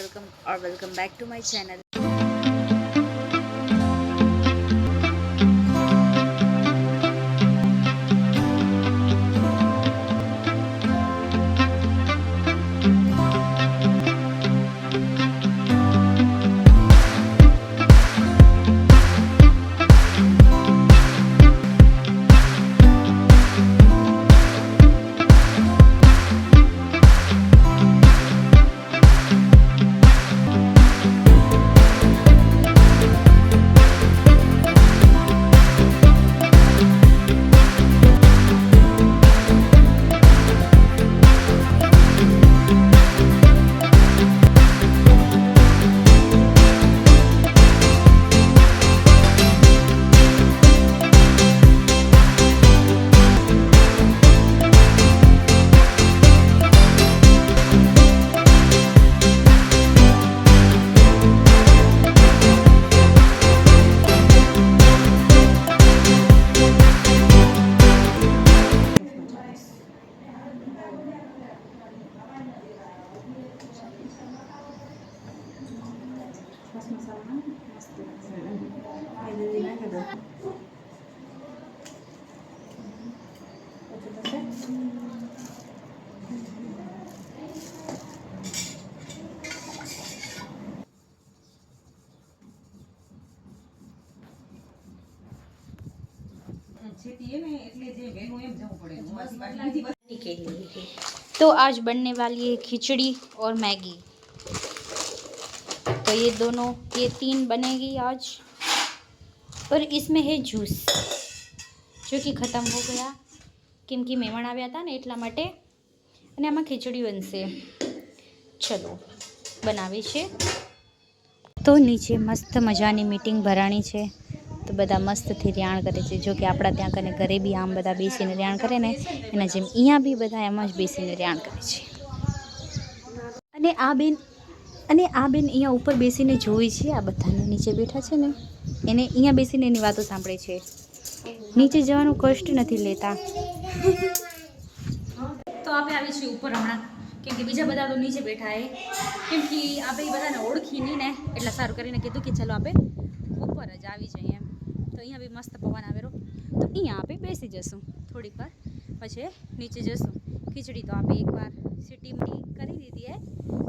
welcome or welcome back to my channel. तो आज बनने वाली है खिचड़ी और मैगी तो ये दोनों ये तीन बनेगी आज और इसमें है जूस जो कि ख़त्म हो गया કેમ કે મહેમાન આવ્યા હતા ને એટલા માટે અને આમાં ખીચડી બનશે ચલો બનાવી છે તો નીચે મસ્ત મજાની મીટિંગ ભરાણી છે તો બધા મસ્તથી રેણ કરે છે. જો કે આપણા ત્યાં કને ઘરે બી આમ બધા બેસીને રેણ કરે ને, એના જેમ અહીંયા બી બધા એમ જ બેસીને રેણ કરે છે. અને આ બેન, અને આ બેન અહીંયા ઉપર બેસીને જોઈ છે, આ બધાને નીચે બેઠા છે ને, એને અહીંયા બેસીને એની વાતો સાંભળે છે. નીચે જવાનું કષ્ટ નથી લેતા. તો આપણે આવી છીએ ઉપર હમણાં, કેમ કે બીજા બધા તો નીચે બેઠા એ કેમ કે આપણે બધાને ઓળખી નહીં ને એટલે સારું કરીને કીધું કે ચલો આપણે ઉપર જ આવી જઈએ એમ. તો અહીંયા બી મસ્ત પવન આવેલો તો અહીંયા આપણે બેસી જશું થોડીક વાર. પછી નીચે જશું. ખીચડી તો આપણે એકવાર સિટીમની કરી દીધી હે.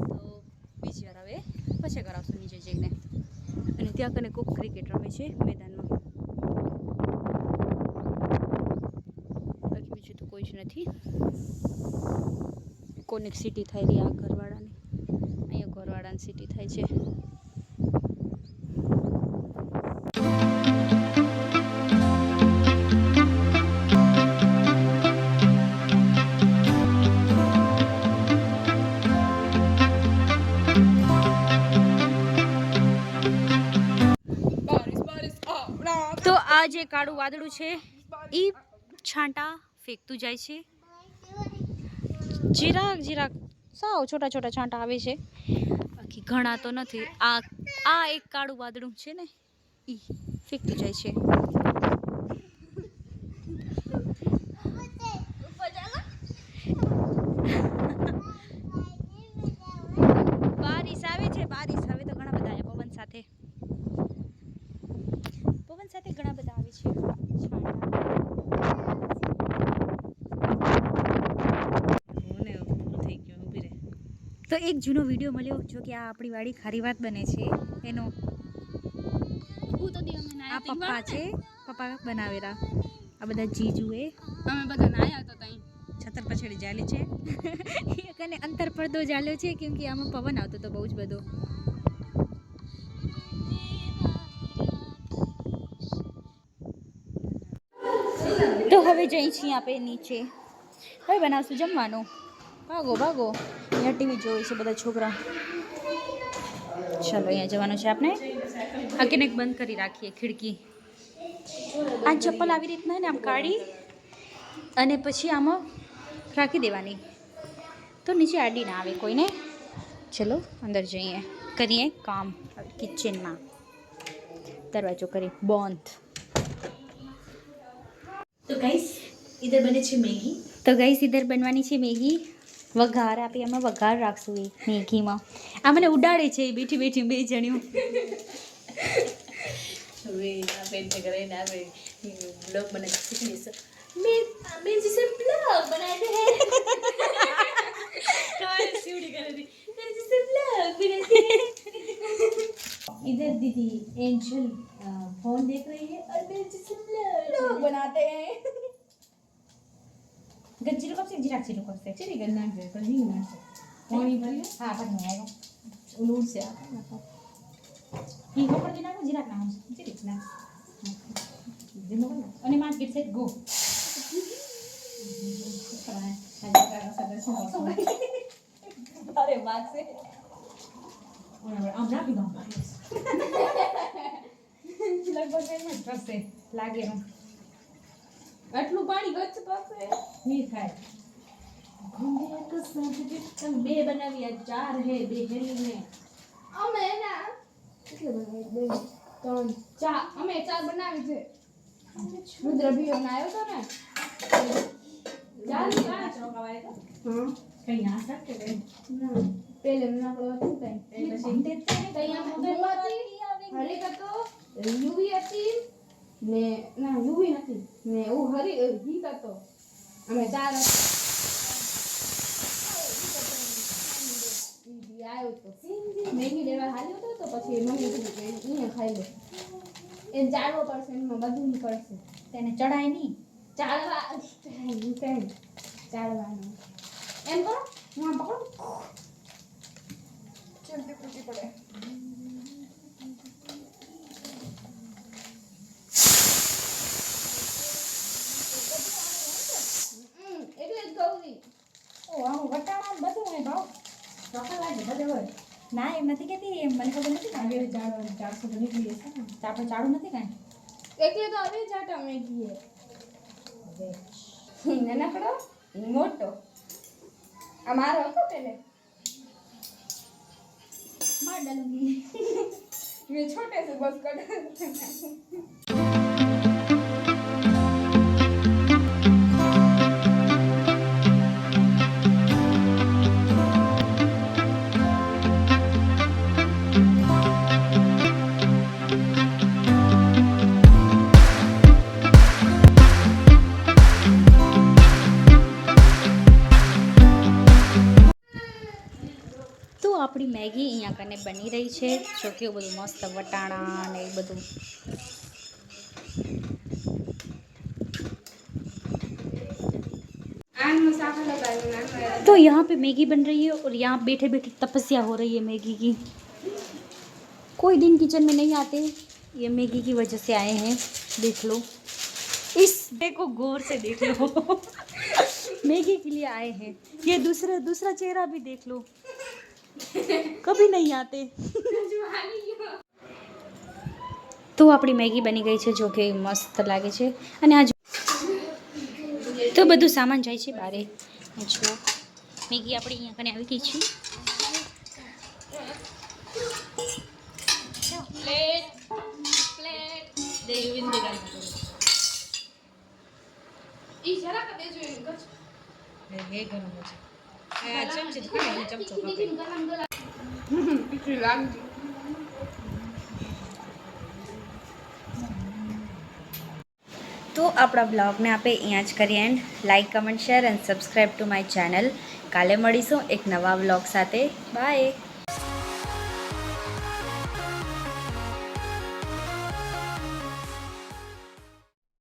તો બીજી વાર હવે પછી કરાવશું નીચે જઈને. અને ત્યાં કને કોક ક્રિકેટ રમે છે મેદાનમાં. બાકી બીજું તો કોઈ જ નથી. કોને સિટી થયેલી આ ઘરવાળાની. અહીંયા ઘરવાળાની સિટી થાય છે. જે કાળું વાદળું છે એ છાંટા ફેંકતું જાય છે. જીરાક જીરાક સાવ છોટા છોટા છાંટા આવે છે. બાકી ઘણા તો નથી. આ આ એક કાળું વાદળું છે ને એ ફેંકતું જાય છે બારિશ આવે છે બારિશ હવે તો ઘણા બધા આવ્યા પવન સાથે પવન સાથે ઘણા બધા આવે છે છાંટા તો એક જૂનો વીડિયો મળ્યો જો કે આ આપણી વાડી ખારી વાત બને છે. એનો આ પપ્પા છે. પપ્પા બનાવેલા. આ બધા જીજુ એ અમે બધા નાયા તો ત્યાં. છતર પછડી ચાલે છે. અને અંતર પડદો ચાલ્યો છે કેમ કે આમાં પવન આવતો હતો બહુ જ બધો. તો હવે જઈ છીએ આપણે નીચે. હવે બનાવશું જમવાનું. ભાગો ભાગો. અહીંયા ટીવી જોવે છે બધા છોકરા. ચાલો અહીંયા જવાનું છે આપણે. આ કેનેક બંધ કરી રાખીએ ખિડકી. આ ચપ્પલ આવી રીતના ને આમ કાઢી અને પછી આમાં રાખી દેવાની. તો નીચે આડી ના આવે કોઈને. ચલો અંદર જઈએ. કરીએ કામ કિચનમાં. દરવાજો કરી બંધ. તો ગાઈસ ઇધર બને છે મેગી. તો ગાઈસ ઇધર બનવાની છે મેગી. વઘાર આપી અમે વઘાર રાખશું એ મેગીમાં આ મને ઉડાડે છે એ બેઠી બેઠી બે જણ્યું હવે આપણે ઘરે ને આપણે બ્લોગ બનાવી શીખીશું મેં મેં जिसे ब्लॉग बनाते हैं कौन सीढ़ी कर रही मैं जिसे ब्लॉग बनाते हैं इधर दीदी एंजल फोन देख रही है और मैं जिसे ब्लॉग बनाते हैं ગંજીરું કરશે જીરાક જીરું કરશે ચલી ગઈ નાખજે પણ હિંગ નાખશે પાણી હા પાણી આવ્યો ઉલૂડ છે હિંગ પણ જી નાખું જીરાક નાખું ધીમો કર નાખ. અને માર્કેટ સેટ ગો અરે વાત છે આમ રાખી દઉં લગભગ એમ જ કરશે લાગે એટલું પાણી ગચ્છ પાસે નહીં થાય બે બનાવી આ ચાર હે બે હેલી ને અમે ના કેટલે બનાવી બે ત્રણ ચાર અમે ચાર બનાવી છે રુદ્ર ભીઓ ના આવ્યો તો ને ચાર ને પાંચ રોકાવાય તો હા કઈ ના શકે કઈ ના પેલે નાકડો હતું કઈ એ પછી તે તે કઈ આ મોબાઈલ હતી હરિક હતો યુવી હતી ને ના યુવી નથી ને હું હરી ગીત હતો અમે ચાર હતા ઈ આવ્યો તો મેગી લેવા હાલ્યો હતો તો પછી અહીંયા ખાઈ લે. એને ચાળવો પડશે, એમાં બધું પડશે તેને ચડાય નહીં. ચાળવા ચાળ ચાળવાનું એમ કરો, હું પકડું. જલ્દી પડે હમ, એટલે જ ગૌરી ઓ આમ વટાણા ને બધું હોય ભાવ ચોખા લાગે બધે હોય ના એમ નથી કહેતી એમ મને ખબર નથી કાંઈ ચાળવાનું ચારસો તો નીકળી જશે ને. તો આપણે ચાળું નથી કાંઈ? એટલે તો હવે જાટા મેગી હે નાનકડો? ઈ મોટો? આ મારો હતો પેલે? માર ડાલુંગી મેં છોટે સે બસ કટ આપણી મેગી અહીંયા કને બની રહી છે જો કેવું બધું મસ્ત વટાણા ને એ બધું આનું શાક લગાવ્યું નાનું तो यहाँ पे मैगी बन रही है और यहाँ बैठे बैठे तपस्या हो रही है मैगी की कोई दिन किचन में नहीं आते ये मैगी की वजह से आए हैं देख लो इस देखो गौर से देख लो मैगी के लिए आए हैं ये दूसरा दूसरा चेहरा भी देख लो કભી નહીં આતે તો આપણી મેગી બની ગઈ છે જો કે મસ્ત લાગે છે અને આજ તો બધું સામાન જાય છે બારે જો મેગી આપણે અહીંયા કને આવી ગઈ છે ઈ જરા કદે જોઈએ હે ગરમ છે ચમચી ખાને ચમચો કાપી પીછું તો આપણા બ્લોગને આપણે અહીંયા જ કરીએ and like comment share and subscribe to my channel કાલે મળીશું એક નવા બ્લોગ સાથે. બાય